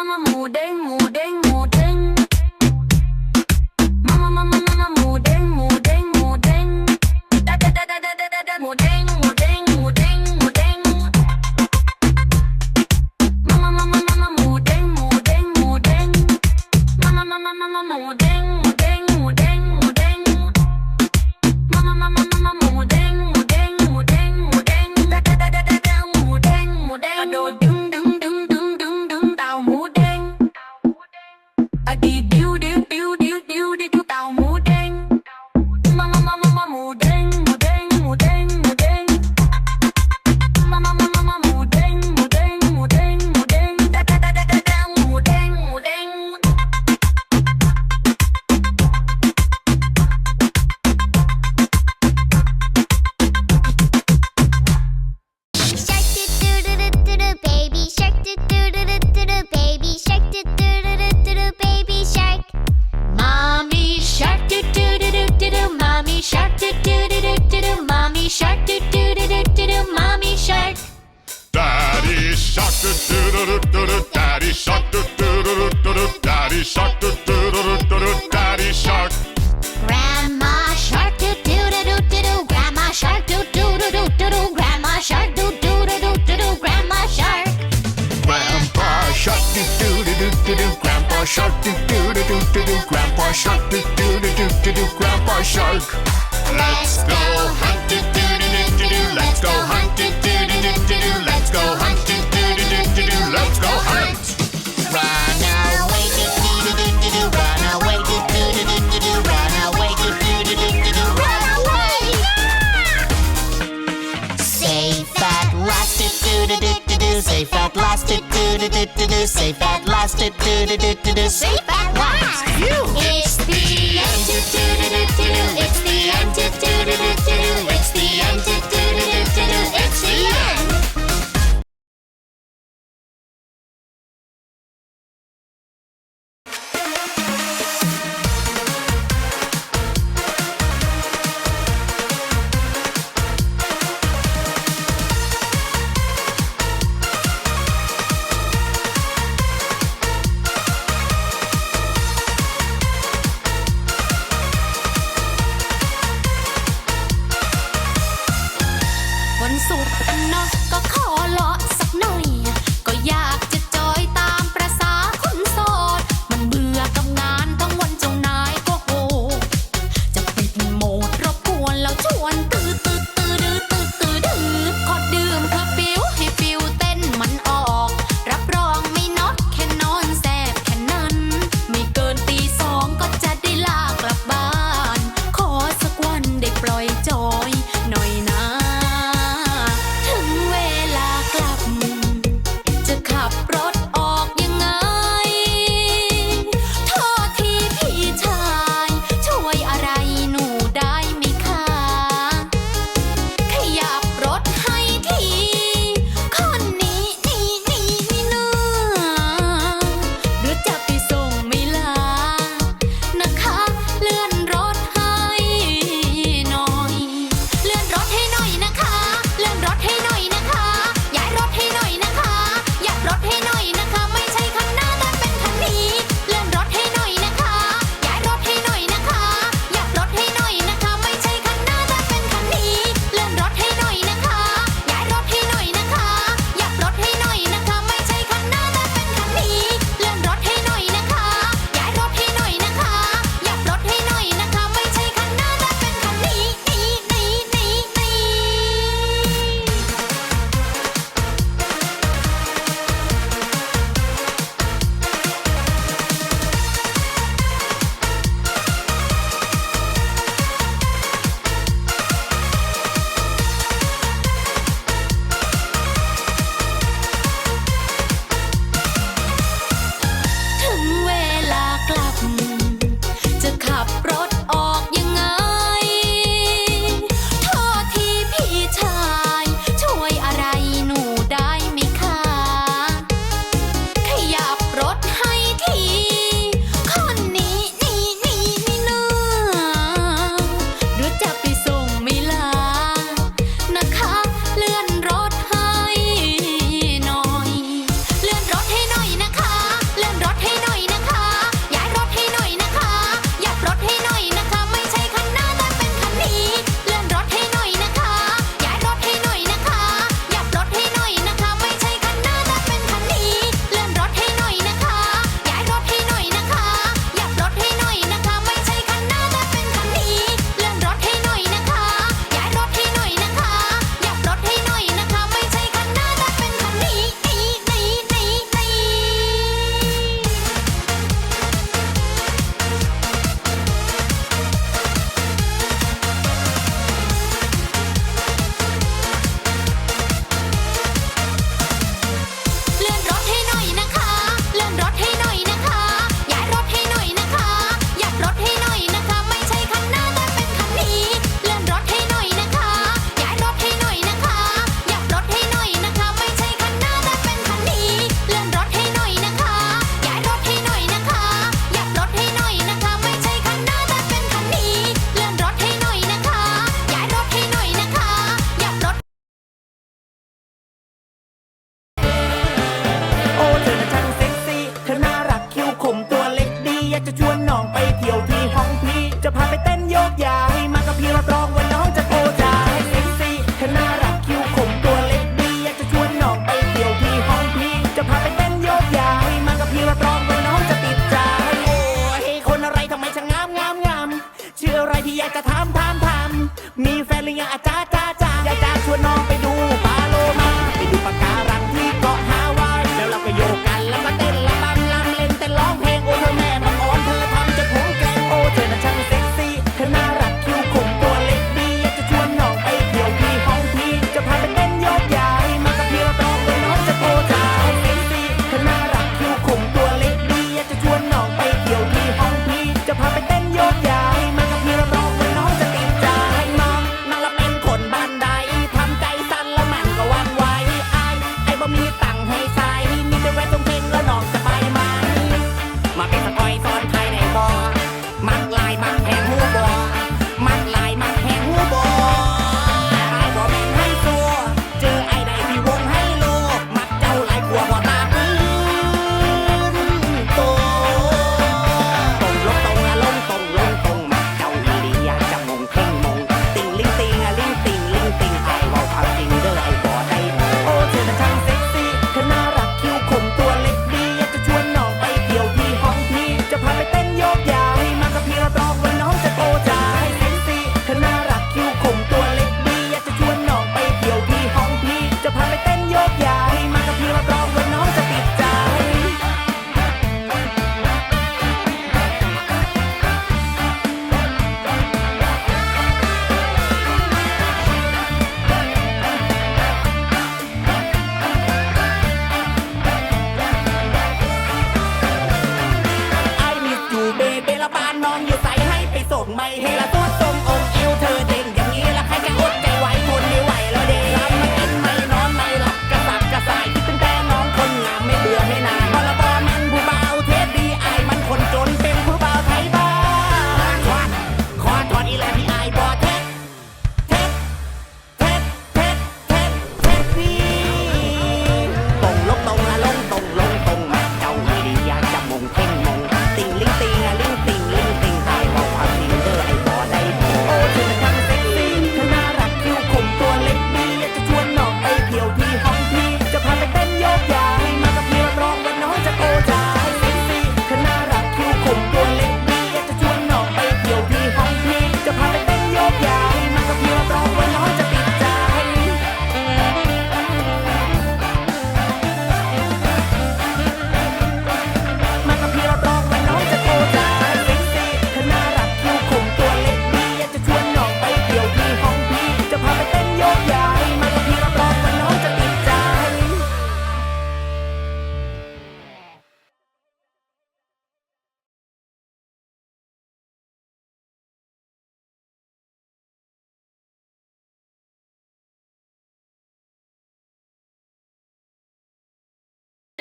mga mudeng, mudeng, Be. is shark. Grandma shark doo doo doo doo doo doo. Grandma shark doo doo doo doo doo doo. Grandma shark doo doo doo doo doo doo. Grandma shark. Grandpa shark doo doo doo doo doo doo. Grandpa shark doo doo doo doo doo doo. Grandpa shark doo doo doo doo doo doo. Grandpa shark. Let's go. safe at last. Do do do do do do, safe.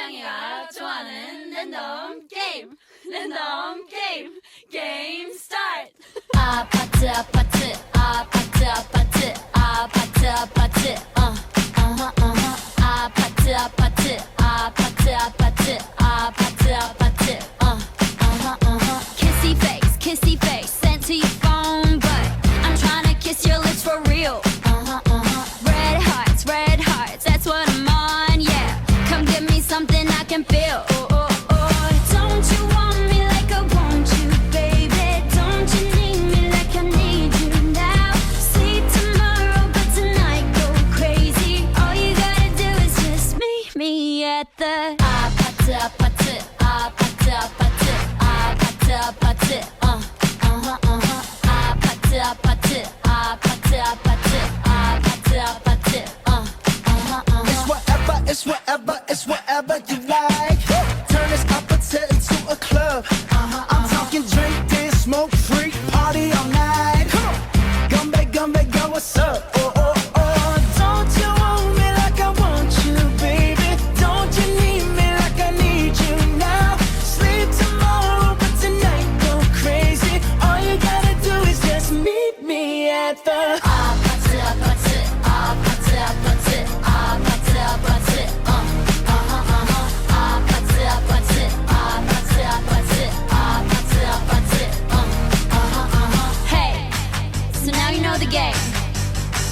짱이가 좋아하는 랜덤 게임 랜덤 게임 게임 스타트 아파트 아파트 아파트 아파트 아파트 아파트 어 어허 어허 아파트 아파트 아파트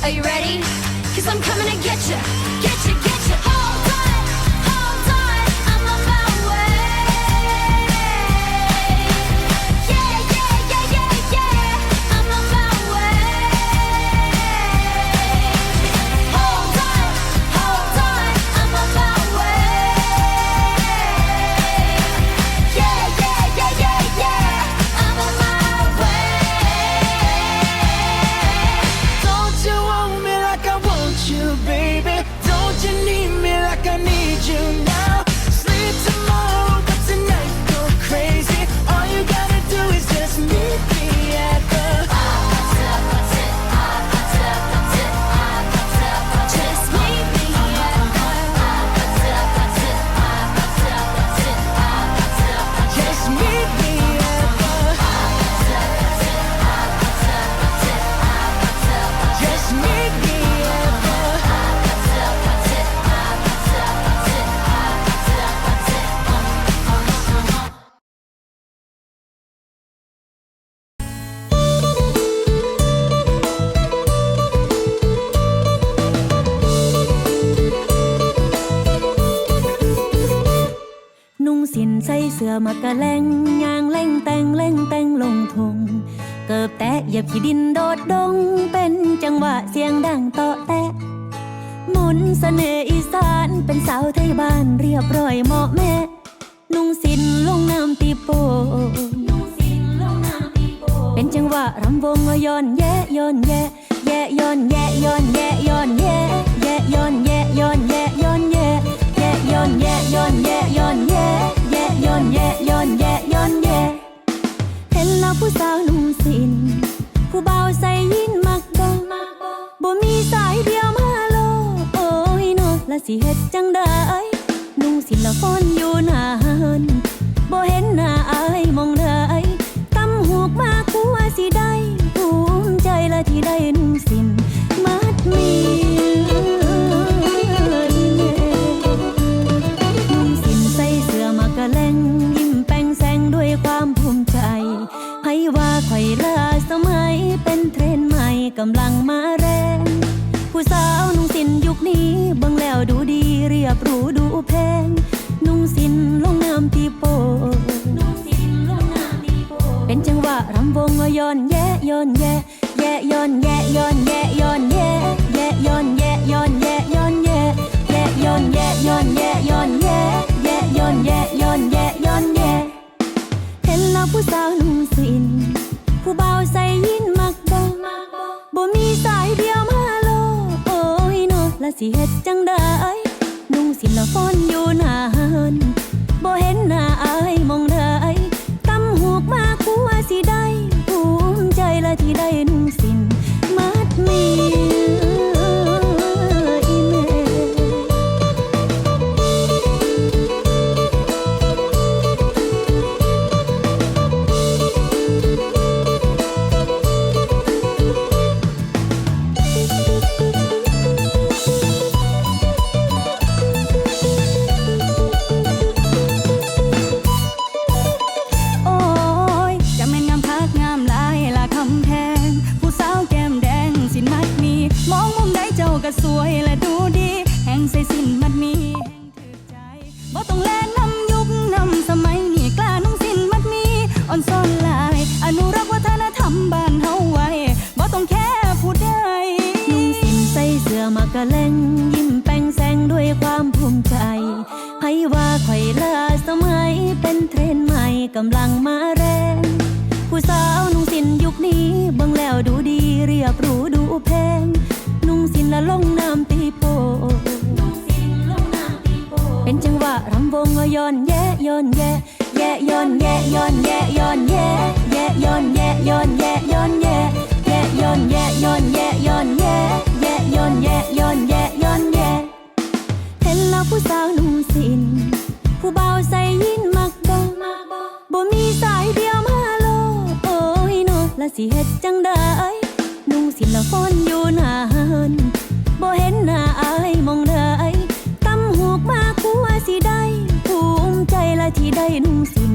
Are you ready? Cause I'm coming to get you get you get you มากะแลงยางเล่งแต่งเล่งแต่งลงทง เกิบแตะเหยียบขี้ดินโดดดง เป็นจังหวะเสียงดังเตาะแตะมุนเสน่ห์อีสานเป็นสาวไทยบ้านเรียบร้อยเหมาะแม่ นุ่งสินลงน้ำตีโปเป็นจังหวะรำวงย้อนแย่ย้อนแย่แย่ย้อนแย่ย้อนแย่ย้อนแย่แย่ย้อนแย่ย้อนแย่ย้อนแย่แย่ย้อนแย่ย้อนแย่ย้อนแย่ ผู้สาวนุ่งสิน ผู้บ่าวใส่ยินมักบ่บ่มีสายเดียวมาโล โอ้ยนอละสิเฮ็ดจังได้นุ่งสินละฟ้อนอยู่นานบ่เห็นหน้าอายมองได้ต แย่ย้อนแยแย่ย้อนแย่ย้อนแย่ย้อนแยแย่ย้อนแย่ย้อนแย่ย้อนแยแย่ย้อนแย่ย้อนแย่ย้อนแยแย่ย้อนแย่ย้อนแย่ย้อนแยเห็นแล้วผู้สาวนุ่งสินผู้บ่าวใส่ยินมักบ่บ่มีสายเดียวมาโลโอ้ยนอละสิเฮ็ดจังได้นุ่งสินละฟ้อนอยู่หน้านบ่เห็นหน้าอายมอง และที่ได้นุ่งสิน และดูดี แห่งใส่สิ้นมันมี แห่งถือใจบ่ต้องแลนำยุคนำสมัยนี่กล้านุ่งสิ้นมัดมีอ่อนซ่อนลาย อนุรักษ์วัฒนธรรมบ้านเฮาไว้บ่ต้องแค่ผู้ใดนุ่งสิ้นใส่เสื้อมากะเล่งยิ้มแป้งแสงด้วยความภูมิใจไผว่าข่อยลาสมัยเป็นเทรนใหม่กำลังมาแรง ผู้สาวนุ่งสิ้นยุคนี้บังแล้วดูดีเรียบรู้ ละลงน้ำตีโปเป็นจังหวะรำวงย้อนแย่ย้อนแย่แย่ย้อนแย่ย้อนแย่ย้อนแย่แย่ย้อนแย่ย้อนแย่ย้อนแย่แย่ย้อนแย่ย้อนแย่ย้อนแย่แย่ย้อนแย่ย้อนแย่ย้อนแย่เห็นแล้วผู้สาวนุ่งสินผู้เบาใส่ยินมักบ่บ่มีสายเดียวมาโลโอ้ยโนละสิเฮ็ดจังได้นุ่งสินละฟ้อนอยู่นาน บ่เห็นหน้าอายมองได้ตำหูกมาคัวสิได้ภูมิใจละที่ได้นุ่งสี